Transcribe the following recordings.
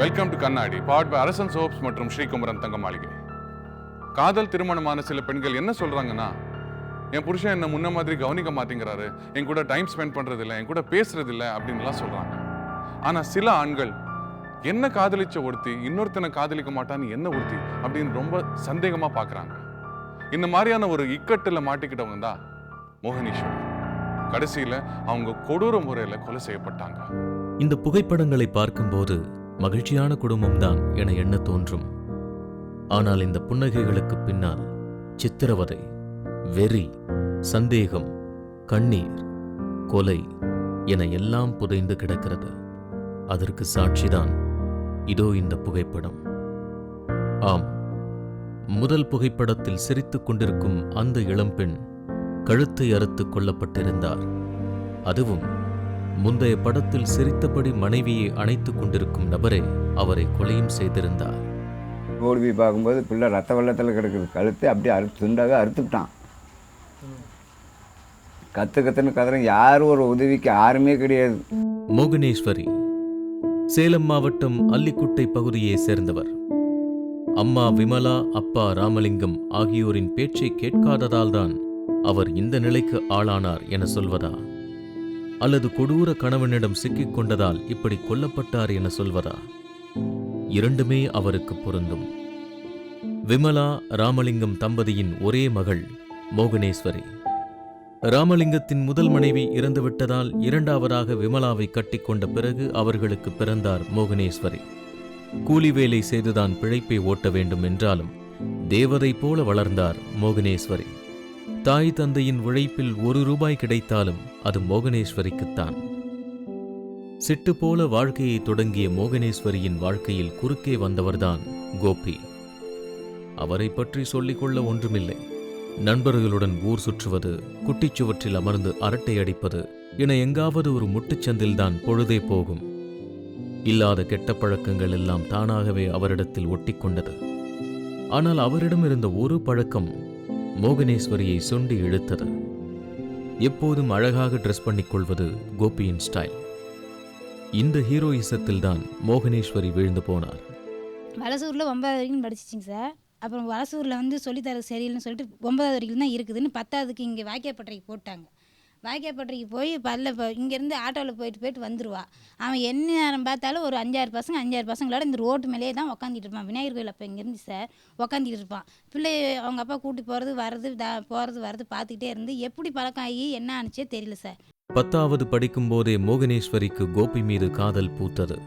Welcome to கண்ணாடி பாட் by அரசன் soaps மற்றும் ஸ்ரீகுமரன் தங்க மாளிகை காதல் திருமணமான சில பெண்கள் என்ன சொல்றாங்கன்னா என் புருஷன் என்ன முன்ன மாதிரி கவனிக்க மாட்டேங்கிறாரு. என் கூட டைம் ஸ்பெண்ட் பண்றது இல்லை என் கூட பேசுறது இல்லை அப்படின்லாம் சொல்றாங்க. ஆனா சில ஆண்கள் என்ன காதலிச்ச ஒருத்தி இன்னொருத்தனை காதலிக்க மாட்டான்னு என்ன ஒருத்தி? அப்படின்னு ரொம்ப சந்தேகமா பாக்குறாங்க. இந்த மாதிரியான ஒரு இக்கட்டில் மாட்டிக்கிட்டவங்க தான் மோகனீஸ்வரி கடைசியில் அவங்க கொடூர முறையில் கொலை செய்யப்பட்டாங்க. இந்த புகைப்படங்களை பார்க்கும்போது மகிழ்ச்சியான குடும்பம்தான் என எண்ண தோன்றும். ஆனால் இந்த புன்னகைகளுக்கு பின்னால் சித்திரவதை வெறி சந்தேகம் கண்ணீர் கொலை என எல்லாம் புதைந்து கிடக்கிறது. அதற்கு சாட்சிதான் இதோ இந்த புகைப்படம். ஆம் முதல் புகைப்படத்தில் சிரித்துக் கொண்டிருக்கும் அந்த இளம்பெண் கழுத்தை அறுத்து கொல்லப்பட்டிருந்தார். அதுவும் முந்தைய படத்தில் சிரித்தபடி மனைவியை அணைத்துக் கொண்டிருக்கும் நபரே அவரை கொலையும் செய்திருந்தார். ஓடி போய் பார்க்கும்போது பிள்ளை ரத்த வெள்ளத்தில் கிடக்குது. கழுத்து அப்படியே அறுத்து துண்டாக அறுத்துட்டான். கத்து கத்துன்னு கத்துறேன் யாரும் ஒரு உதவிக்கு யாருமே கிடையாது. மோகனேஸ்வரி சேலம் மாவட்டம் அல்லிக்குட்டை பகுதியை சேர்ந்தவர். அம்மா விமலா அப்பா ராமலிங்கம் ஆகியோரின் பேச்சை கேட்காததால்தான் அவர் இந்த நிலைக்கு ஆளானார் என சொல்வதா? அல்லது கொடூர கணவனிடம் சிக்கிக் கொண்டதால் இப்படி கொல்லப்பட்டார் என சொல்வதா? இரண்டுமே அவருக்கு பொருந்தும். விமலா ராமலிங்கம் தம்பதியின் ஒரே மகள் மோகனேஸ்வரி. ராமலிங்கத்தின் முதல் மனைவி இறந்துவிட்டதால் இரண்டாவதாக விமலாவை கட்டிக்கொண்ட பிறகு அவர்களுக்கு பிறந்தார் மோகனேஸ்வரி. கூலி வேலை செய்துதான் பிழைப்பை ஓட்ட வேண்டும் என்றாலும் தேவதை போல வளர்ந்தார் மோகனேஸ்வரி. தாய் தந்தையின் உழைப்பில் ஒரு ரூபாய் கிடைத்தாலும் அது மோகனேஸ்வரிக்குத்தான். சிட்டு போல வாழ்க்கையை தொடங்கிய மோகனேஸ்வரியின் வாழ்க்கையில் குறுக்கே வந்தவர்தான் கோபி. அவரை பற்றி சொல்லிக்கொள்ள ஒன்றுமில்லை. நண்பர்களுடன் ஊர் சுற்றுவது குட்டிச்சுவற்றில் அமர்ந்து அரட்டை அடிப்பது என எங்காவது ஒரு முட்டுச்சந்தில்தான் பொழுதே போகும். இல்லாத கெட்ட பழக்கங்கள் எல்லாம் தானாகவே அவரிடத்தில் ஒட்டிக்கொண்டது ஆனால் அவரிடம் இருந்த ஒரு பழக்கம் மோகனேஸ்வரியை சுண்டி இழுத்தது. எப்போதும் அழகாக ட்ரெஸ் பண்ணிக்கொள்வது கோபியின் ஸ்டைல் இந்த ஹீரோயிசத்தில்தான் மோகனேஸ்வரி விழுந்து போனார். வலசூரில் ஒன்பதாவது வரைக்கும் படிச்சிச்சிங்க சார். அப்புறம் வலசூரில் வந்து சொல்லித்தரது சரியில்லைன்னு சொல்லிட்டு ஒன்பதாவது வரைக்கும் தான் இருக்குதுன்னு பத்தாவதுக்கு இங்கே வாக்கியப்பட்டறைக்கு போட்டாங்க. வாய்க்காப்பட்டிக்கு போய் பல்ல இப்போ இங்கேருந்து ஆட்டோவில் போயிட்டு போயிட்டு வந்துருவா. அவன் என்ன நேரம் பார்த்தாலும் ஒரு அஞ்சாறு பசங்க அஞ்சாறு பசங்களோட இந்த ரோட்டு மேலேயே தான் உக்காந்துட்டு இருப்பான். விநாயகர் கோயில் அப்போ இங்கேருந்து சார் உக்காந்துட்டு இருப்பான். பிள்ளை அவங்க அப்பா கூட்டி போகிறது வர்றது தா போகிறது வர்றது பார்த்துக்கிட்டே இருந்து எப்படி பழக்கம் ஆகி என்ன ஆனிச்சே தெரியல சார். பத்தாவது படிக்கும்போதே மோகனேஸ்வரிக்கு கோபி மீது காதல் பூத்தது.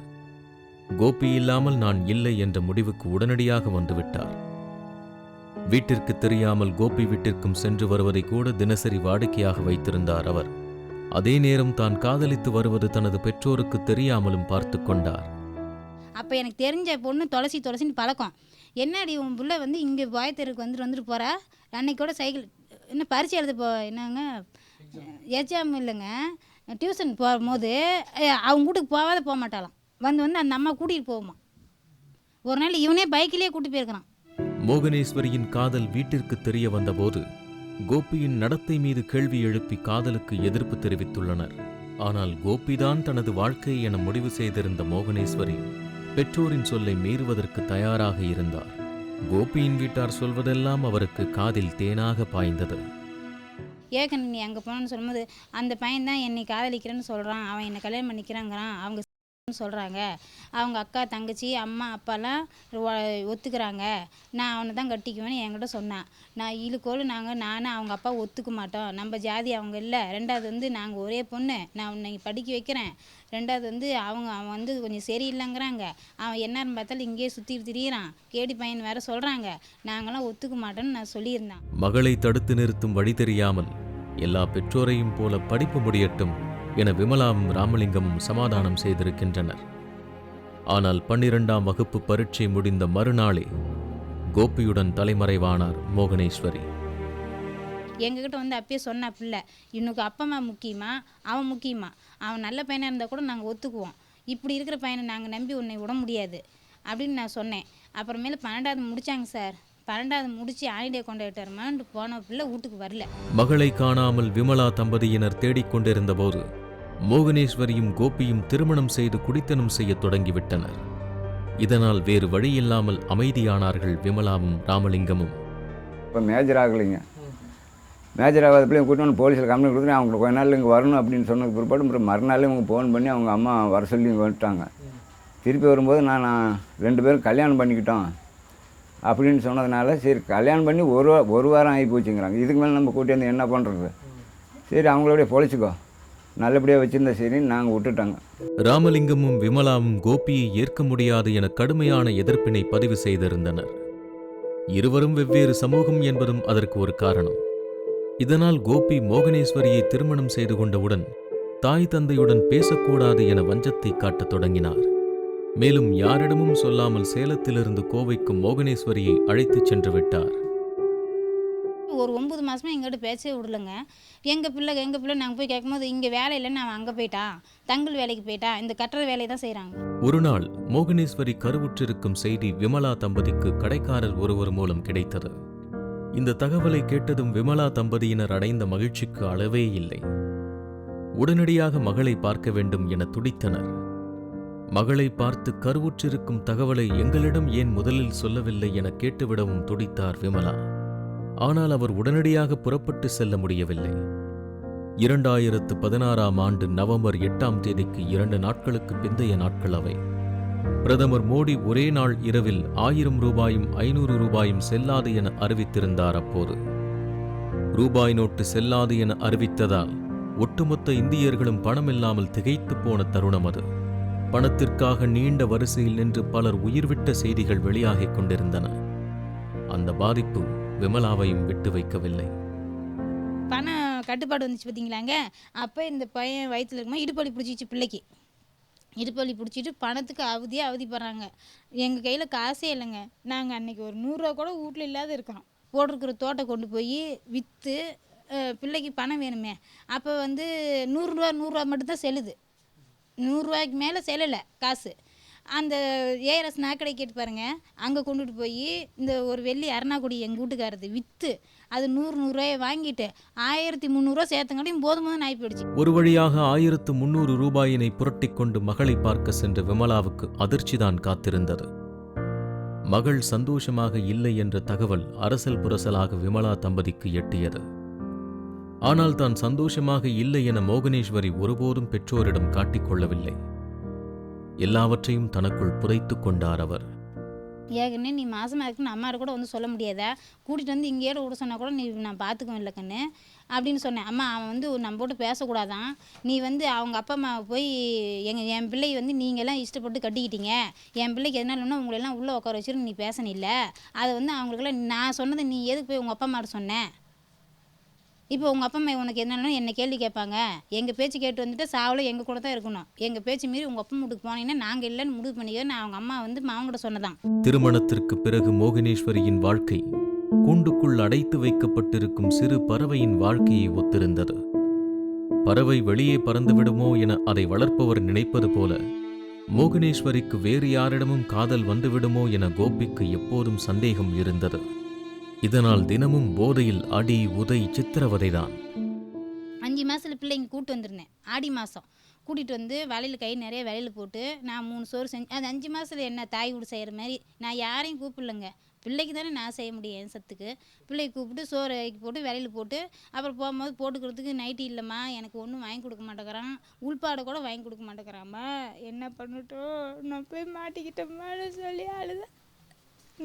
கோபி இல்லாமல் நான் இல்லை என்ற முடிவுக்கு உடனடியாக வந்துவிட்டார். வீட்டிற்கு தெரியாமல் கோபி வீட்டிற்கும் சென்று வருவதை கூட தினசரி வாடிக்கையாக வைத்திருந்தார் அவர். அதே நேரம் தான் காதலித்து வருவது தனது பெற்றோருக்கு தெரியாமலும் பார்த்து கொண்டார். அப்போ எனக்கு தெரிஞ்ச பொண்ணு துளசி துளசின்னு பழக்கம். என்னடி உன் பிள்ளை வந்து இங்கே பாயத்தெருக்கு வந்துட்டு வந்துட்டு போகிறா அன்னைக்கு கூட சைக்கிள் என்ன பரிசு எழுத போ என்னங்க? எக்ஸாம் இல்லைங்க. டியூஷன் போகும்போது அவங்க வீட்டுக்கு போகாத போக மாட்டாளாம். வந்து வந்து அந்த அம்மா கூட்டிகிட்டு போகுமா? ஒரு நாள் இவனே பைக்கிலேயே கூட்டி போயிருக்கிறான். மோகனேஸ்வரியின் காதல் வீட்டிற்கு தெரிய வந்தபோது கோபியின் நடத்தை மீது கேள்வி எழுப்பி காதலுக்கு எதிர்ப்பு தெரிவித்துள்ளனர். ஆனால் கோபிதான் தனது வாழ்க்கை என முடிவு செய்திருந்த மோகனேஸ்வரி பெற்றோரின் சொல்லை மீறுவதற்கு தயாராக இருந்தார். கோபியின் வீட்டார் சொல்வதெல்லாம் அவருக்கு காதில் தேனாக பாய்ந்தது. ஏகன் நீ அங்கே போனேன்னு சொல்லும்போது அந்த பையன் தான் என்னை காதலிக்கிறேன்னு சொல்கிறான் அவன் என்னை கல்யாணம் பண்ணிக்கிறாங்கிறான். அவங்க சொல்கிறாங்க அவங்க அக்கா தங்கச்சி அம்மா அப்பாலாம் ஒத்துக்கிறாங்க. நான் அவனை தான் கட்டிக்குவேன்னு என்கிட்ட சொன்னான். நான் இழுக்கோள் நாங்கள் நானும் அவங்க அப்பா ஒத்துக்க மாட்டோம். நம்ம ஜாதி அவங்க இல்லை. ரெண்டாவது வந்து நாங்கள் ஒரே பொண்ணு. நான் உன்னை படிக்க வைக்கிறேன். ரெண்டாவது வந்து அவங்க அவன் வந்து கொஞ்சம் சரியில்லைங்கிறாங்க. அவன் என்னான்னு பார்த்தாலும் இங்கேயே சுற்றிட்டு திரியிறான். கேடி பையன் வேற சொல்கிறாங்க நாங்களாம் ஒத்துக்க மாட்டோன்னு நான் சொல்லியிருந்தேன். மகளை தடுத்து நிறுத்தும் வழி தெரியாமல் எல்லா பெற்றோரையும் போல படிப்பு முடியட்டும். என விமலாவும் ராமலிங்கமும் சமாதானம் செய்திருக்கின்றனர். ஆனால் பன்னிரண்டாம் வகுப்பு பரீட்சை முடிந்த மறுநாளே கோபியுடன் தலைமறைவானார் மோகனேஸ்வரி. எங்ககிட்ட வந்து அப்பயே சொன்னா பிள்ளை இவனுக்கு அப்பா அம்மா முக்கியமா? அவன் முக்கியமா? அவன் நல்ல பையனாக இருந்தால் கூட நாங்கள் ஒத்துக்குவோம். இப்படி இருக்கிற பையனை நாங்கள் நம்பி உன்னை விட முடியாது. அப்படின்னு நான் சொன்னேன். அப்புறமேல பன்னெண்டாவது முடிச்சாங்க சார். பன்னெண்டாவது முடிச்சு ஆனிடே கொண்டாட்டாருமான்ட்டு போன பிள்ளை வீட்டுக்கு வரல. மகளை காணாமல் விமலா தம்பதியினர் தேடிக் கொண்டிருந்தபோது மோகனேஸ்வரியும் கோபியும் திருமணம் செய்து குடித்தனம் செய்யத் தொடங்கிவிட்டனர். இதனால் வேறு வழியில்லாமல் அமைதியானார்கள் விமலாவும் ராமலிங்கமும். இப்போ மேஜர் ஆகலைங்க. மேஜர் ஆகாத பிள்ளைங்க கூட்டு போலீஸில் கம்ப்ளைண்ட் கொடுத்துட்டு அவங்க கொஞ்ச நாள் இங்கே வரணும் அப்படின்னு சொன்னதுக்கு பிற்பாடு அப்புறம் மறுநாள் இவங்க ஃபோன் பண்ணி அவங்க அம்மா வர சொல்லி இங்கே வந்துட்டாங்க. திருப்பி வரும்போது நான் ரெண்டு பேரும் கல்யாணம் பண்ணிக்கிட்டோம் அப்படின்னு சொன்னதுனால சரி கல்யாணம் பண்ணி ஒரு வா- ஒரு வாரம் ஆகி போச்சுங்கிறாங்க. இதுக்கு மேலே நம்ம கூட்டி வந்து என்ன பண்ணுறது சரி அவங்களோடைய பொழைச்சிக்கோ. நல்லபடியாக வச்சுருந்தா சரின்னு நாங்கள் விட்டுட்டோங்க. ராமலிங்கமும் விமலாவும் கோபியை ஏற்க முடியாது என கடுமையான எதிர்ப்பினை பதிவு செய்திருந்தனர். இருவரும் வெவ்வேறு சமூகம் என்பதும் அதற்கு ஒரு காரணம். இதனால் கோபி மோகனேஸ்வரியை திருமணம் செய்து கொண்டவுடன் தாய் தந்தையுடன் பேசக்கூடாது என வஞ்சத்தை காட்டத் தொடங்கினார். மேலும் யாரிடமும் சொல்லாமல் சேலத்திலிருந்து கோவைக்கு மோகனேஸ்வரியை அழைத்துச் சென்று விட்டார். ஒரு ஒம்பது மாதமாக எங்கிட்ட பேச்சே விடலங்க. எங்கள் பிள்ளை எங்கள் பிள்ளை நாங்கள் போய் கேட்கும்போது இங்கே வேலை இல்லைன்னு அவன் அங்கே போயிட்டான் தங்கள் வேலைக்கு போயிட்டா? இந்த கட்டுற வேலையை தான் செய்கிறாங்க ஒருநாள் மோகனேஸ்வரி கருவுற்றிருக்கும் செய்தி விமலா தம்பதிக்கு கடைக்காரர் ஒருவர் மூலம் கிடைத்தது. இந்த தகவலை கேட்டதும் விமலா தம்பதியினர் அடைந்த மகிழ்ச்சிக்கு அளவே இல்லை. உடனடியாக மகளை பார்க்க வேண்டும் என துடித்தனர். மகளை பார்த்து கருவுற்றிருக்கும் தகவலை எங்களிடம் ஏன் முதலில் சொல்லவில்லை என கேட்டுவிடவும் துடித்தார் விமலா. ஆனால் அவர் உடனடியாக புறப்பட்டு செல்ல முடியவில்லை. இரண்டாயிரத்து பதினாறாம் ஆண்டு நவம்பர் எட்டாம் தேதிக்கு இரண்டு நாட்களுக்கு பிந்தைய நாட்கள் அவை. பிரதமர் மோடி ஒரே நாள் இரவில் ஆயிரம் ரூபாயும் ஐநூறு ரூபாயும் செல்லாது என அறிவித்திருந்தார் அப்போது. ரூபாய் நோட்டு செல்லாது என அறிவித்ததால் ஒட்டுமொத்த இந்தியர்களும் பணமில்லாமல் திகைத்துப் போன தருணம் அது. பணத்திற்காக நீண்ட வரிசையில் நின்று பலர் உயிர்விட்ட செய்திகள் வெளியாகிக் கொண்டிருந்தன. அந்த பாதிப்பு விமலாவையும் விட்டு வைக்கவில்லை. பணம் கட்டுப்பாடு வந்துச்சு பார்த்தீங்களாங்க அப்போ இந்த பையன் வயிற்றுல இருக்கும்போது இடுப்பலி பிடிச்சிச்சு பிள்ளைக்கு. இடுப்பலி பிடிச்சிட்டு பணத்துக்கு அவதியாக அவதிப்படுறாங்க. எங்கள் கையில் காசே இல்லைங்க. நாங்கள் அன்னைக்கு ஒரு நூறுரூவா கூட வீட்டில் இல்லாத இருக்கிறோம். போட்டிருக்கிற தோட்டை கொண்டு போய் விற்று பிள்ளைக்கு பணம் வேணுமே. அப்போ வந்து நூறுரூவா நூறுரூவா மட்டும்தான் செல்லுது. நூறுரூவாய்க்கு மேலே செல்லலை காசு. அந்த ஏஆர்எஸ் நாக்கடை கேட்டு பாருங்க. அங்கே கொண்டுட்டு போய் இந்த ஒரு வெள்ளி அரணாக்குடி எங்கள் வீட்டுக்காரது விற்று அது நூறு நூறுரூவாயை வாங்கிட்டு ஆயிரத்தி முந்நூறுரூவா சேர்த்தங்காட்டியும் போதும் போதும் ஆகி போயிடுச்சு. ஒரு வழியாக ஆயிரத்து முந்நூறு ரூபாயினை புரட்டிக் கொண்டு மகளை பார்க்க சென்ற விமலாவுக்கு அதிர்ச்சி தான் காத்திருந்தது. மகள் சந்தோஷமாக இல்லை என்ற தகவல் அரசல் புரசலாக விமலா தம்பதிக்கு எட்டியது. ஆனால் தான் சந்தோஷமாக இல்லை என மோகனேஸ்வரி ஒருபோதும் பெற்றோரிடம் காட்டிக்கொள்ளவில்லை எல்லாவற்றையும் தனக்குள் புதைத்து கொண்டார் அவர். ஏற்கனவே நீ மாசமாக இருக்குன்னு அம்மா கூட வந்து சொல்ல முடியாதா? கூட்டிகிட்டு வந்து இங்கேயே விட சொன்னால் கூட நீ நான் பார்த்துக்குவேன் இல்லை கண்ணு அப்படின்னு சொன்னேன். அம்மா அவன் வந்து நம்ம போட்டு பேசக்கூடாதான். நீ வந்து அவங்க அப்பா அம்மா போய் எங்கள் என் பிள்ளை வந்து நீங்கள்லாம் இஷ்டப்பட்டு கட்டிக்கிட்டீங்க. என் பிள்ளைக்கு எதனால உங்களெல்லாம் உள்ளே உட்கார வச்சுட்டு நீ பேசணில்ல அதை வந்து அவங்களுக்கெல்லாம் நான் சொன்னதை நீ எதுக்கு போய் உங்கள் அப்பா அம்மாட்ட சொன்னேன் இப்போ உங்கள் அப்பா அம்மா உனக்கு என்னென்னு என்ன கேள்வி கேட்பாங்க? எங்கள் பேச்சு கேட்டு வந்துட்டு சாவில் எங்கள் கூட தான் இருக்கணும். எங்கள் பேச்சு மீறி உங்கள் அப்பா வீட்டுக்கு போனீங்கன்னா நாங்கள் இல்லைன்னு முடிவு பண்ணிக்க நான் அவங்க அம்மா வந்து மாவங்கிட்ட சொன்னதான் திருமணத்திற்கு பிறகு மோகினேஸ்வரியின் வாழ்க்கை கூண்டுக்குள் அடைத்து வைக்கப்பட்டிருக்கும் சிறு பறவையின் வாழ்க்கையை ஒத்திருந்தது. பறவை வெளியே பறந்துவிடுமோ என அதை வளர்ப்பவர் நினைப்பது போல மோகனேஸ்வரிக்கு வேறு யாரிடமும் காதல் வந்துவிடுமோ என கோபிக்கு எப்போதும் சந்தேகம் இருந்தது. இதனால் தினமும் போதையில் அடி உதை சித்திரவதைதான். அஞ்சு மாதத்தில் பிள்ளைங்க கூட்டு வந்திருந்தேன். ஆடி மாதம் கூட்டிகிட்டு வந்து வலையில் கை நிறைய வலையில் போட்டு நான் மூணு சோறு செஞ்சு அது அஞ்சு மாதத்தில் என்ன தாய் வீடு செய்கிற மாதிரி நான் யாரையும் கூப்பிடலங்க. பிள்ளைக்கு தானே நான் செய்ய முடியும் என் சத்துக்கு. பிள்ளைக்கு கூப்பிட்டு சோறு ஆக்கி போட்டு வலையில் போட்டு அப்புறம் போகும்போது போட்டுக்கிறதுக்கு நைட்டி இல்லைம்மா எனக்கு ஒன்றும் வாங்கி கொடுக்க மாட்டேங்கிறான். உள்பாடை கூட வாங்கி கொடுக்க மாட்டேங்கிறாம்மா. என்ன பண்ணட்டும்? நான் போய் மாட்டிக்கிட்டோம்மான்னு சொல்லி அழுதேன்.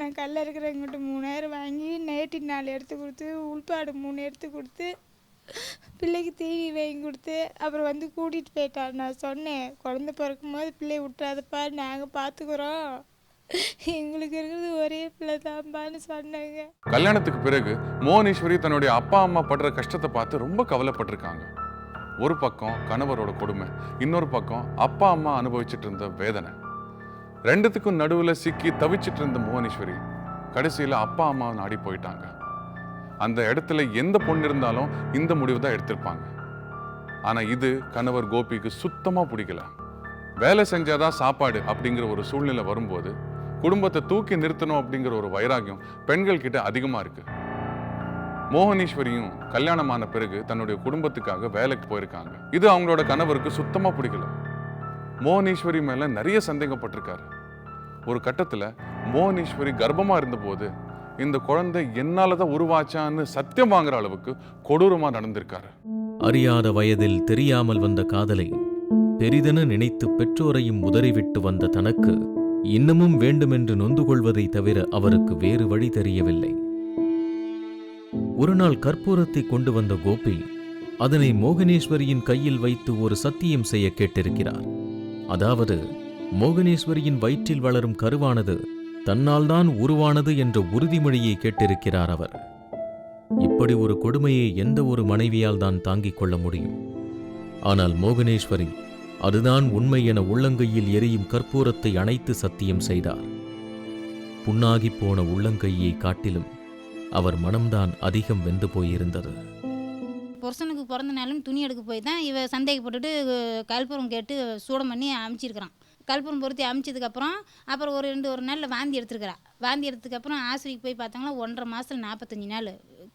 நான் கல்ல இருக்கிறவங்கிட்ட மூணாயிரம் வாங்கி நைட்டி நாலு எடுத்து கொடுத்து உள்பாடு மூணு எடுத்து கொடுத்து பிள்ளைக்கு தீனி வாங்கி கொடுத்து அப்புறம் வந்து கூட்டிகிட்டு போயிட்டார் நான் சொன்னேன் குழந்த பிறக்கும்போது பிள்ளைய விட்றாதப்பா நாங்கள் பார்த்துக்குறோம் எங்களுக்கு இருக்கிறது ஒரே பிள்ளை தான்பான்னு சொன்னாங்க. கல்யாணத்துக்கு பிறகு மோகனேஸ்வரி தன்னுடைய அப்பா அம்மா படுற கஷ்டத்தை பார்த்து ரொம்ப கவலைப்பட்டிருக்காங்க. ஒரு பக்கம் கணவரோட கொடுமை இன்னொரு பக்கம் அப்பா அம்மா அனுபவிச்சுட்டு இருந்த வேதனை. ரெண்டுத்துக்கும் நடுவில் சிக்கி தவிச்சிட்டு இருந்த புவனேஸ்வரி கடைசியில் அப்பா அம்மா நாடி போயிட்டாங்க. அந்த இடத்துல எந்த பொண்ணு இருந்தாலும் இந்த முடிவு தான் எடுத்திருப்பாங்க. ஆனால் இது கணவர் கோபிக்கு சுத்தமாக பிடிக்கல. வேலை செஞ்சாதான் சாப்பாடு அப்படிங்கிற ஒரு சூழ்நிலை வரும்போது குடும்பத்தை தூக்கி நிறுத்தணும் அப்படிங்கிற ஒரு வைராகியம் பெண்கள் கிட்ட அதிகமாக இருக்கு. மோகனீஸ்வரியும் கல்யாணமான பிறகு தன்னுடைய குடும்பத்துக்காக வேலைக்கு போயிருக்காங்க. இது அவங்களோட கணவருக்கு சுத்தமாக பிடிக்கல. மோகனீஸ்வரி மேலே நிறைய சந்தேகப்பட்டிருக்காரு. ஒரு கட்டத்தில் மோகனேஸ்வரி கர்ப்பமாக இருந்தபோது இந்த குழந்தை என்னால் தான் உருவாச்சான்னு சத்தியம் வாங்குற அளவுக்கு கொடூரமாக நடந்திருக்காரு. அறியாத வயதில் தெரியாமல் வந்த காதலை பெரிதென நினைத்து பெற்றோரையும் உதறிவிட்டு வந்த தனக்கு இன்னமும் வேண்டுமென்று நொந்து கொள்வதை தவிர அவருக்கு வேறு வழி தெரியவில்லை. ஒருநாள் கற்பூரத்தை கொண்டு வந்த கோபி அதனை மோகனேஸ்வரியின் கையில் வைத்து ஒரு சத்தியம் செய்ய கேட்டிருக்கிறார். அதாவது மோகனேஸ்வரியின் வயிற்றில் வளரும் கருவானது தன்னால்தான் உருவானது என்ற உறுதிமொழியை கேட்டிருக்கிறார் அவர். இப்படி ஒரு கொடுமையை எந்த ஒரு மனைவியால் தான் தாங்கிக் கொள்ள முடியும். ஆனால் மோகனேஸ்வரி அதுதான் உண்மை என உள்ளங்கையில் எரியும் கற்பூரத்தை அணைத்து சத்தியம் செய்தார். புண்ணாகிப் போன உள்ளங்கையை காட்டிலும் அவர் மனம்தான் அதிகம் வெந்து போயிருந்தது. புருஷனுக்கு பிறந்த நாளும் துணி எடுக்க போய் தான் இவ சந்தேகப்பட்டுட்டு அஹ், கேட்டு சூடம் பண்ணி அமைச்சிருக்கிறான். கற்பூரம் பொருத்தி அமிச்சதுக்கப்புறம் அப்புறம் ஒரு ரெண்டு ஒரு நாளில் வாந்தி எடுத்துருக்கிறா. வாந்தி எடுத்ததுக்கப்புறம் ஆஸ்பத்திரிக்கு போய் பார்த்தாங்களா ஒன்றரை மாதத்தில் நாற்பத்தஞ்சு நாள்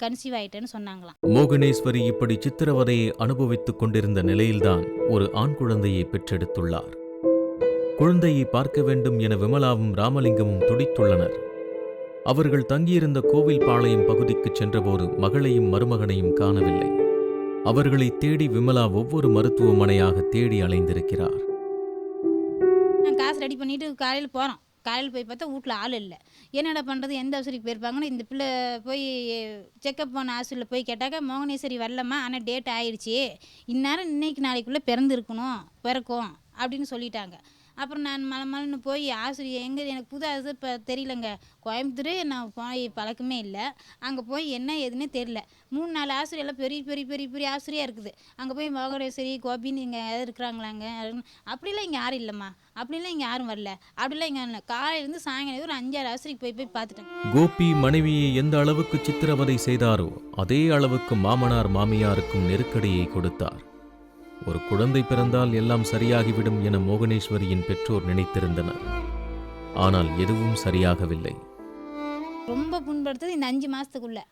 கன்சீவ் ஆயிட்டேன்னு சொன்னாங்களாம். மோகனேஸ்வரி இப்படி சித்திரவதையை அனுபவித்துக் கொண்டிருந்த நிலையில்தான் ஒரு ஆண் குழந்தையை பெற்றெடுத்துள்ளார். குழந்தையை பார்க்க வேண்டும் என விமலாவும் ராமலிங்கமும் துடித்துள்ளனர். அவர்கள் தங்கியிருந்த கோவில் பாளையம் பகுதிக்குச் சென்றபோது மகளையும் மருமகனையும் காணவில்லை. அவர்களை தேடி விமலா ஒவ்வொரு மருத்துவமனையாக தேடி அலைந்திருக்கிறார். கிளாஸ் ரெடி பண்ணிட்டு காலையில் போகிறோம் காலையில் போய் பார்த்தா வீட்டில் ஆள் இல்லை. என்னடா பண்ணுறது எந்த ஆஸ்பத்திரிக்கு போயிருப்பாங்கன்னு இந்த பிள்ளை போய் செக்கப் போன ஹாஸ்பிட்டலில் போய் கேட்டாக்கா மோகனேஸ்வரி வரலம்மா. ஆனால் டேட் ஆயிடுச்சு. இந்நேரம் இன்னைக்கு நாளைக்குள்ளே பிறந்திருக்கணும். பிறக்கும். அப்படின்னு சொல்லிட்டாங்க. அப்புறம் நான் மலை மலைன்னு போய் ஆசிரியர் எங்கே எனக்கு புது ஆசிரியர் இப்போ தெரியலங்க. கோயம்புத்தூர் நான் போய் பழக்கமே இல்லை. அங்கே போய் என்ன ஏதுன்னே தெரில மூணு நாலு ஆசிரியர் எல்லாம் பெரிய பெரிய பெரிய பெரிய ஆசிரியாக இருக்குது. அங்கே போய் மோகரேஸ்வரி கோபின்னு இங்கே யாராவது இருக்கிறாங்களாங்க? அப்படிலாம் இங்கே யாரும் இல்லைம்மா. அப்படிலாம் இங்கே யாரும் வரல. அப்படிலாம் இங்கே இல்லை. காலையிலேருந்து சாயங்காலம் ஒரு அஞ்சாறு ஆசிரியர் போய் போய் பார்த்துட்டேன். கோபி மனைவியை எந்த அளவுக்கு சித்திரவதை செய்தாரோ அதே அளவுக்கு மாமனார் மாமியாருக்கும் நெருக்கடியை கொடுத்தார். ஒரு குழந்தை பிறந்தால் எல்லாம் சரியாகிவிடும் என மோகனேஸ்வரியின் பெற்றோர் நினைத்திருந்தனர். ஆனால் எதுவும் சரியாகவில்லை. ரொம்ப புண்படுத்துறது இந்த அஞ்சு மாதத்துக்குள்ளே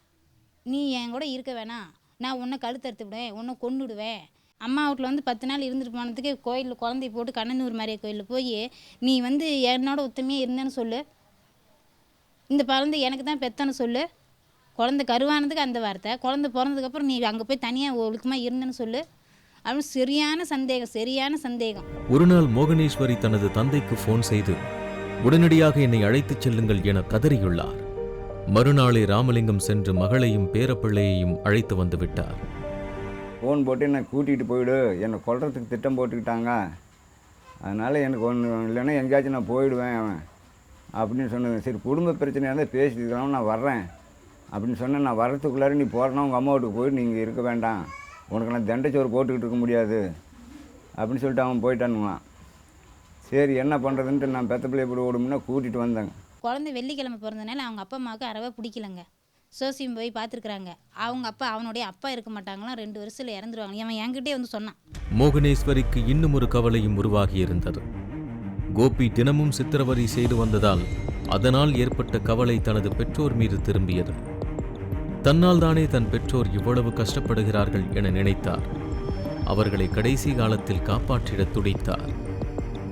நீ என் கூட இருக்க வேணாம் நான் உன்னை கழுத்தறுத்து விடுவேன். உன்னை கொண்டுடுவேன் அம்மா வீட்டில் வந்து பத்து நாள் இருந்துட்டு போனதுக்கு கோயிலில் குழந்தைய போட்டு கண்ணனூர் மாரியா கோயிலில் போய் நீ வந்து என்னோட உத்தமையாக இருந்தேன்னு சொல்லு. இந்த குழந்தை எனக்கு தான் பெத்தன்னு சொல்லு. குழந்தை கருவானதுக்கு அந்த வார்த்தை. குழந்தை பிறந்ததுக்கப்புறம் நீ அங்கே போய் தனியாக ஒழுக்கமாக இருந்தேன்னு சொல்லு. அப்படின்னு சரியான சந்தேகம் சரியான சந்தேகம். ஒருநாள் மோகனேஸ்வரி தனது தந்தைக்கு ஃபோன் செய்து உடனடியாக என்னை அழைத்துச் செல்லுங்கள் என கதறியுள்ளார். மறுநாளே ராமலிங்கம் சென்று மகளையும் பேரப்பிள்ளையையும் அழைத்து வந்து விட்டார். ஃபோன் போட்டு என்னை கூட்டிகிட்டு போயிடு. என்னை கொல்றதுக்கு திட்டம் போட்டுக்கிட்டாங்க. அதனால் எனக்கு ஒன்று இல்லைன்னா எங்கேயாச்சும் நான் போயிடுவேன் அவன். அப்படின்னு சொன்னது. சரி குடும்ப பிரச்சனையாக இருந்தால் பேசிக்கலாம் நான் வர்றேன். அப்படின்னு சொன்னேன். நான் வர்றதுக்குள்ளார நீ போகிறனா உங்கள் அம்மா வீட்டுக்கு போயிட்டு நீங்கள் இருக்க வேண்டாம். உனக்கு நான் தண்டைச்சோறு போட்டுக்கிட்டு இருக்க முடியாது. அப்படின்னு சொல்லிட்டு அவன் போயிட்டானுங்களாம் சரி என்ன பண்ணுறதுன்ட்டு நான் பெத்த பிள்ளை இப்படி ஓடுமுன்னா கூட்டிகிட்டு வந்தேங்க. குழந்தை வெள்ளிக்கிழமை பிறந்தனால அவங்க அப்பா அம்மாவுக்கு அறவே பிடிக்கலங்க. சோசியம் போய் பார்த்துருக்குறாங்க. அவங்க அப்பா அவனுடைய அப்பா இருக்க மாட்டாங்களாம். ரெண்டு வருஷத்தில் இறந்துருவாங்க. அவன் என்கிட்டே வந்து சொன்னான். மோகனேஸ்வரிக்கு இன்னும் ஒரு கவலையும் உருவாகியிருந்தது. கோபி தினமும் சித்திரவதை செய்து வந்ததால் அதனால் ஏற்பட்ட கவலை தனது பெற்றோர் மீது திரும்பியது. தன்னால் தானே தன் பெற்றோர் இவ்வளவு கஷ்டப்படுகிறார்கள் என நினைத்தார். அவர்களை கடைசி காலத்தில் காப்பாற்றிட துடித்தார்.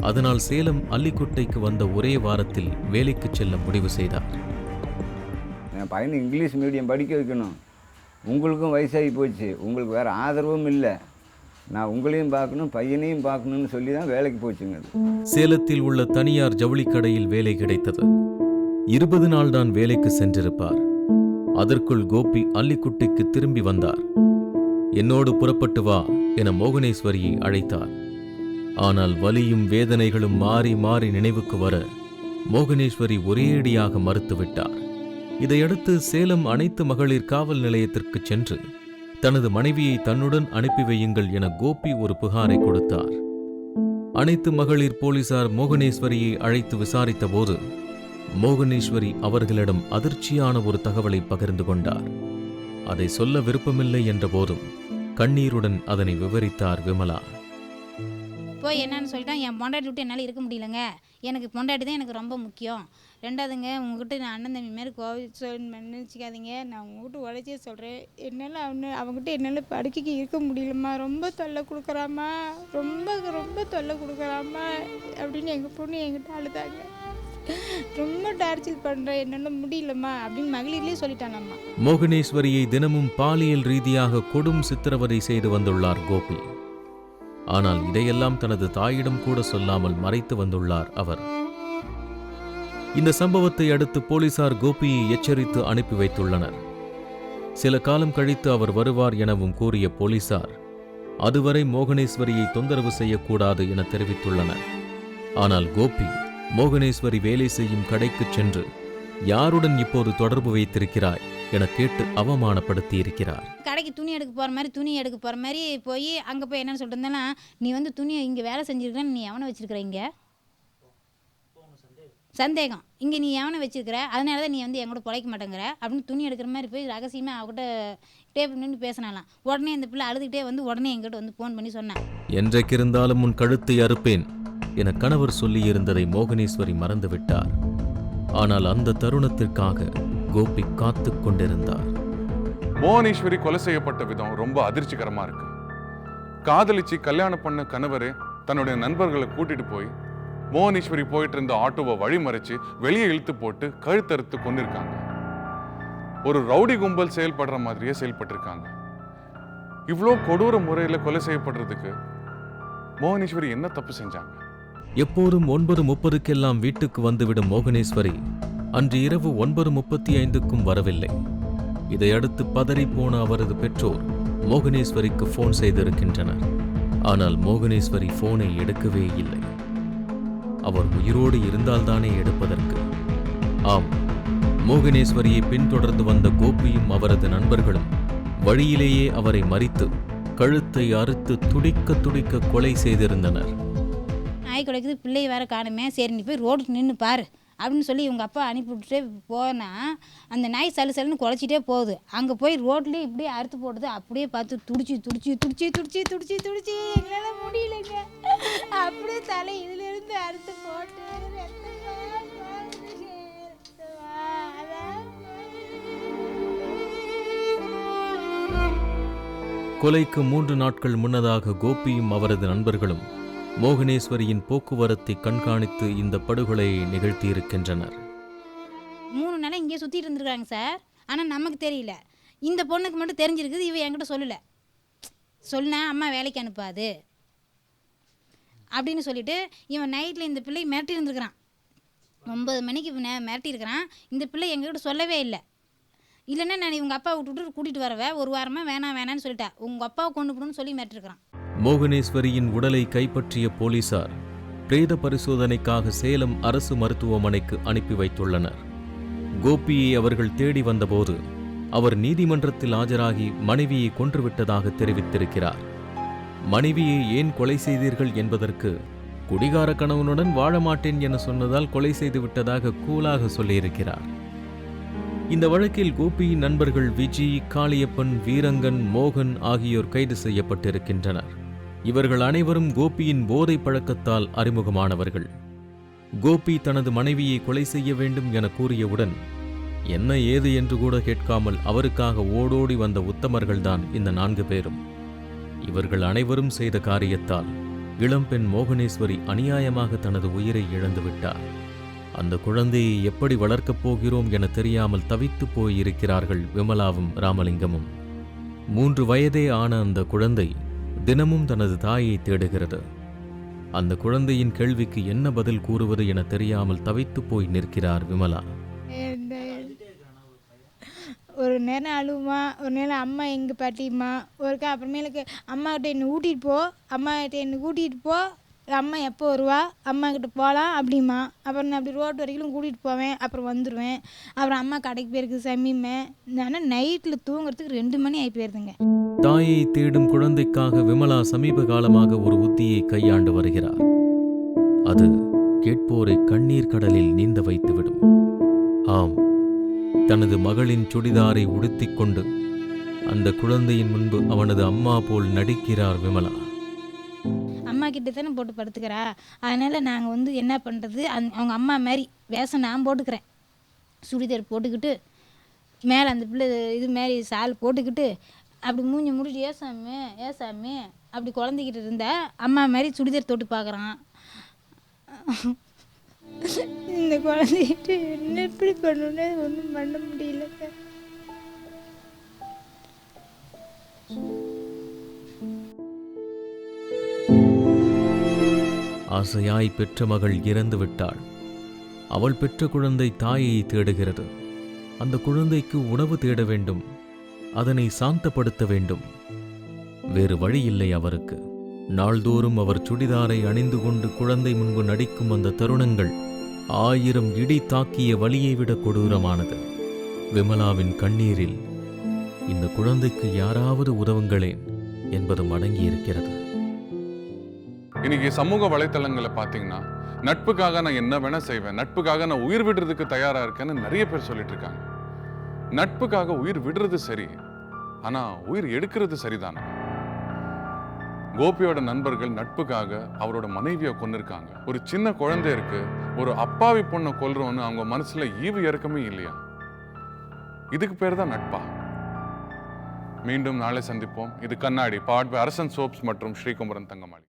அதனால் சேலம் அல்லிக்குட்டைக்கு வந்த ஒரே வாரத்தில் வேலைக்குச் செல்ல முடிவு செய்தார். என் பையனை இங்கிலீஷ் மீடியம் படிக்க வைக்கணும். உங்களுக்கும் வயசாகி போச்சு. உங்களுக்கு வேறு ஆதரவும் இல்லை. நான் உங்களையும் பார்க்கணும் பையனையும் பார்க்கணும்னு சொல்லி தான் வேலைக்கு போச்சுங்க சேலத்தில் உள்ள தனியார் ஜவுளிக் கடையில் வேலை கிடைத்தது. இருபது நாள் தான் வேலைக்கு சென்றிருப்பார். அதற்குள் கோபி அல்லிக்குட்டிக்கு திரும்பி வந்தார். என்னோடு புறப்பட்டு வா என மோகனேஸ்வரியை அழைத்தார். ஆனால் வலியும் வேதனைகளும் மாறி மாறி நினைவுக்கு வர மோகனேஸ்வரி ஒரேடியாக மறுத்துவிட்டார். இதையடுத்து சேலம் அனைத்து மகளிர் காவல் நிலையத்திற்கு சென்று தனது மனைவியை தன்னுடன் அனுப்பி வையுங்கள் என கோபி ஒரு புகாரை கொடுத்தார். அனைத்து மகளிர் போலீசார் மோகனேஸ்வரியை அழைத்து விசாரித்தபோது மோகனேஸ்வரி அவர்களிடம் அதிர்ச்சியான ஒரு தகவலை பகிர்ந்து கொண்டார். அதை சொல்ல விருப்பமில்லை என்ற போதும் கண்ணீருடன் அதனை விவரித்தார் விமலா. போய் என்னன்னு சொல்லிட்டேன் என் பொண்டாட்டி விட்டு என்னால் இருக்க முடியலங்க. எனக்கு பொண்டாட்டி தான் எனக்கு ரொம்ப முக்கியம். ரெண்டாவதுங்க உங்ககிட்ட நான் அண்ணன் தம்பி மாரி கோவில் நினச்சிக்காதீங்க. நான் உங்ககிட்ட உழைச்சே சொல்கிறேன் என்னால் அவனு அவங்ககிட்ட என்னால் படுக்கைக்கு இருக்க முடியலம்மா. ரொம்ப தொல்லை கொடுக்குறாம்மா. ரொம்ப ரொம்ப தொல்லை கொடுக்குறாம்மா. அப்படின்னு எங்கள் பொண்ணு என்கிட்ட அழுதாங்க. ரொம்ப டார்ச்சர் பண்ணுறேன் என்னால் முடியலம்மா அப்படின்னு மகளிர்லேயே சொல்லிட்டானம்மா மோகனேஸ்வரியை தினமும் பாலியல் ரீதியாக கொடும் சித்திரவதை செய்து வந்துள்ளார் கோபி. ஆனால் இதையெல்லாம் தனது தாயிடம் கூட சொல்லாமல் மறைத்து வந்துள்ளார் அவர். இந்த சம்பவத்தை அடுத்து போலீசார் கோபியை எச்சரித்து அனுப்பி வைத்துள்ளனர். சில காலம் கழித்து அவர் வருவார் எனவும் கூறிய போலீசார் அதுவரை மோகனேஸ்வரியை தொந்தரவு செய்யக்கூடாது என தெரிவித்துள்ளனர். ஆனால் கோபி மோகனேஸ்வரி வேலை செய்யும் கடைக்குச் சென்று யாருடன் இப்போது தொடர்பு வைத்திருக்கிறாய்? என கேட்டு அவமானப்படுத்தியிருக்கிறார். கடைக்கு துணி எடுக்க போகிற மாதிரி துணி எடுக்க போகிற மாதிரி போய் அங்கே போய் என்னன்னு சொல்லிட்டு இருந்தேன்னா நீ வந்து துணியை இங்கே வேலை செஞ்சுருக்கிறேன்னு நீ எவனை வச்சிருக்கிற இங்கே? சந்தேகம். இங்கே நீ எவனை வச்சிருக்கிற? அதனால தான் நீ வந்து என் கூட பிழைக்க மாட்டேங்கிற. அப்படின்னு துணி எடுக்கிற மாதிரி போய் ரகசியமாக அவகிட்ட டேபிள் நின்று பேசினாலாம் உடனே இந்த பிள்ளை அழுதுகிட்டே வந்து உடனே என்கிட்ட வந்து ஃபோன் பண்ணி சொன்னான். என்றைக்கிருந்தாலும் உன் கழுத்தை அறுப்பேன். என கணவர் சொல்லியிருந்ததை மோகனேஸ்வரி மறந்துவிட்டார். ஆனால் அந்த தருணத்திற்காக கோபி காத்து கொண்டிருந்தார். மோகனேஸ்வரி கொலை செய்யப்பட்ட விதம் ரொம்ப அதிர்ச்சிகரமா இருக்கு. காதலிச்சு கல்யாணம் பண்ண கணவரே தன்னுடைய நண்பர்களை கூட்டிட்டு போய் மோகனேஸ்வரி போயிட்டு இருந்த ஆட்டோவை வழிமறைச்சு வெளியே இழுத்து போட்டு கழுத்தறுத்து கொண்டிருக்காங்க. ஒரு ரவுடி கும்பல் செயல்படுற மாதிரியே செயல்பட்டிருக்காங்க. இவ்வளோ கொடூர முறையில் கொலை செய்யப்படுறதுக்கு மோகனேஸ்வரி என்ன தப்பு செஞ்சாங்க? எப்போதும் ஒன்பது முப்பதுக்கெல்லாம் வீட்டுக்கு வந்துவிடும் மோகனேஸ்வரி அன்று இரவு ஒன்பது முப்பத்தி ஐந்துக்கும் வரவில்லை இதையடுத்து பதறிப்போன அவரது பெற்றோர் மோகனேஸ்வரிக்கு ஃபோன் செய்திருக்கின்றனர். ஆனால் மோகனேஸ்வரி ஃபோனை எடுக்கவே இல்லை. அவர் உயிரோடு இருந்தால்தானே எடுப்பதற்கு. ஆம் மோகனேஸ்வரியை பின்தொடர்ந்து வந்த கோபியும் அவரது நண்பர்களும் வழியிலேயே அவரை மறித்து கழுத்தை அறுத்து துடிக்க துடிக்க கொலை செய்திருந்தனர். நாய் குலைக்குது பிள்ளையை வேற காணுமே. சரி நீ போய் ரோடுக்கு நின்று பாரு. அப்படின்னு சொல்லி இவங்க அப்பா அனுப்பிவிட்டுட்டே போனால் அந்த நாய் சலு சலுன்னு குலைச்சிட்டே போகுது. அங்கே போய் ரோட்லேயே இப்படியே அறுத்து போடுது அப்படியே பார்த்து துடிச்சு துடிச்சு துடிச்சு துடிச்சு துடிச்சு துடிச்சு. எங்களால் முடியலைங்க. அப்படியே தலை இதிலிருந்து அறுத்து போட்டு கொலைக்கு மூன்று நாட்கள் முன்னதாக கோபியும் அவரது நண்பர்களும் மோகனேஸ்வரியின் போக்குவரத்தை கண்காணித்து இந்த படுகொலை நிகழ்த்தியிருக்கின்றனர். மூணு நாளாக இங்கேயே சுற்றிட்டு இருந்திருக்காங்க சார். ஆனால் நமக்கு தெரியல. இந்த பொண்ணுக்கு மட்டும் தெரிஞ்சிருக்குது இவ என்கிட்ட சொல்லலை. சொன்னேன் அம்மா வேலைக்கு அனுப்பாது. அப்படின்னு சொல்லிட்டு இவன் நைட்டில் இந்த பிள்ளை மிரட்டிருந்துருக்கிறான் ஒன்பது மணிக்கு இவன் நே- மிரட்டியிருக்கிறான் இந்த பிள்ளை எங்ககிட்ட சொல்லவே இல்லை. இல்லைன்னா நான் இவங்க அப்பாவை விட்டுட்டு கூட்டிகிட்டு வரவே ஒரு வாரமாக வேணாம் வேணான்னு சொல்லிட்டா. உங்கள் அப்பாவை கொண்டு போகணும்னு சொல்லி மிரட்டிருக்கிறான். மோகனேஸ்வரியின் உடலை கைப்பற்றிய போலீசார் பிரேத பரிசோதனைக்காக சேலம் அரசு மருத்துவமனைக்கு அனுப்பி வைத்துள்ளனர். கோபியை அவர்கள் தேடி வந்தபோது அவர் நீதிமன்றத்தில் ஆஜராகி மனைவியை கொன்றுவிட்டதாக தெரிவித்திருக்கிறார். மனைவியை ஏன் கொலை செய்தீர்கள் என்பதற்கு குடிகார கணவனுடன் வாழ மாட்டேன் என சொன்னதால் கொலை செய்து விட்டதாக கூலாக சொல்லியிருக்கிறார். இந்த வழக்கில் கோபியின் நண்பர்கள் விஜி காளியப்பன் வீரங்கன் மோகன் ஆகியோர் கைது செய்யப்பட்டிருக்கின்றனர். இவர்கள் அனைவரும் கோபியின் போதை பழக்கத்தால் அறிமுகமானவர்கள். கோபி தனது மனைவியை கொலை செய்ய வேண்டும் என கூறியவுடன் என்ன ஏது என்று கூட கேட்காமல் அவருக்காக ஓடோடி வந்த உத்தமர்கள்தான் இந்த நான்கு பேரும். இவர்கள் அனைவரும் செய்த காரியத்தால் இளம்பெண் மோகனேஸ்வரி அநியாயமாக தனது உயிரை இழந்துவிட்டார் அந்த குழந்தையை எப்படி வளர்க்கப் போகிறோம் என தெரியாமல் தவித்துப் போயிருக்கிறார்கள் விமலாவும் ராமலிங்கமும். மூன்று வயதே ஆன அந்த குழந்தை தினமும் தனது தாயை தேடுகிறது. அந்த குழந்தையின் கேள்விக்கு என்ன பதில் கூறுவது என தெரியாமல் தவித்துப் போய் நிற்கிறார் விமலா. ஒரு நேரம் அழுவுமா? ஒரு நேரம் அம்மா எங்கே பாட்டிம்மா? ஒருக்கா அப்புறமேலுக்கு அம்மாக்கிட்ட என்னை கூட்டிகிட்டு போ. அம்மாக்கிட்ட என்னை கூட்டிகிட்டு போ. அம்மா எப்போ வருவா? அம்மா கிட்ட போகலாம் அப்படிமா அப்புறம் நான் அப்படி ரோட்டு வரைக்கும் கூட்டிகிட்டு போவேன். அப்புறம் வந்துடுவேன் அப்புறம் அம்மா கடைக்கு போயிருக்கு சமீமே ஆனால் நைட்டில் தூங்குறதுக்கு ரெண்டு மணி ஆகி போயிருதுங்க. தாயை தேடும் குழந்தைக்காக விமலா சமீப காலமாக ஒரு உத்தியை கையாண்டு வருகிறார் அது கேட்போரை கண்ணீர் கடலில் நீந்த வைத்துவிடும். ஆம் தனது மகளின் சுடிதாரை உடுத்திக் கொண்டு அந்த குழந்தையின் முன்பு அவனது அம்மா போல் நடிக்கிறார் விமலா. அம்மா கிட்ட தானே போட்டு படுத்துக்கிறா? அதனால் நாங்கள் வந்து என்ன பண்ணுறது அந் அவங்க அம்மா மாதிரி வேஷம் நான் போட்டுக்கிறேன். சுடிதார் போட்டுக்கிட்டு மேலே அந்த பிள்ளை இது மாதிரி சால் போட்டுக்கிட்டு அப்படி மூஞ்சி முடிச்சு ஏசாமி ஏசாமி அப்படி குழந்தைகிட்ட இருந்த அம்மா மாதிரி சுடிதார் தொட்டு பார்க்குறான் இந்த குழந்தைகிட்ட என்ன எப்படி பண்ணணும்னு ஒன்றும் பண்ண முடியலங்க. ஆசையாய் பெற்ற மகள் இறந்து விட்டாள். அவள் பெற்ற குழந்தை தாயை தேடுகிறது. அந்த குழந்தைக்கு உணவு தேட வேண்டும். அதனை சாந்தப்படுத்த வேண்டும். வேறு வழி இல்லை அவருக்கு. நாள்தோறும் அவர் சுடிதாரை அணிந்து கொண்டு குழந்தை முன்பு நடிக்கும் அந்த தருணங்கள் ஆயிரம் இடி தாக்கிய வழியை விட கொடூரமானது. விமலாவின் கண்ணீரில் இந்த குழந்தைக்கு யாராவது உதவுங்களேன் என்பதும் அடங்கியிருக்கிறது இன்னைக்கு சமூக வலைத்தளங்களை பார்த்தீங்கன்னா நட்புக்காக நான் என்ன வேணா செய்வேன் நட்புக்காக நான் உயிர் விடுறதுக்கு தயாரா இருக்கேன்னு நிறைய பேர் சொல்லிட்டு இருக்காங்க. நட்புக்காக உயிர் விடுறது சரி ஆனா உயிர் எடுக்கிறது சரிதானா? கோபியோட நண்பர்கள் நட்புக்காக அவரோட மனைவியை கொண்டிருக்காங்க ஒரு சின்ன குழந்தை இருக்கு ஒரு அப்பாவி பொண்ணை கொல்றோன்னு அவங்க மனசுல ஈவு இறக்கமே இல்லையா? இதுக்கு பேர் தான் நட்பா? மீண்டும் நாளை சந்திப்போம். இது கண்ணாடி பாட் அரசன் சோப்ஸ் மற்றும் ஸ்ரீகுமரன் தங்கமாளி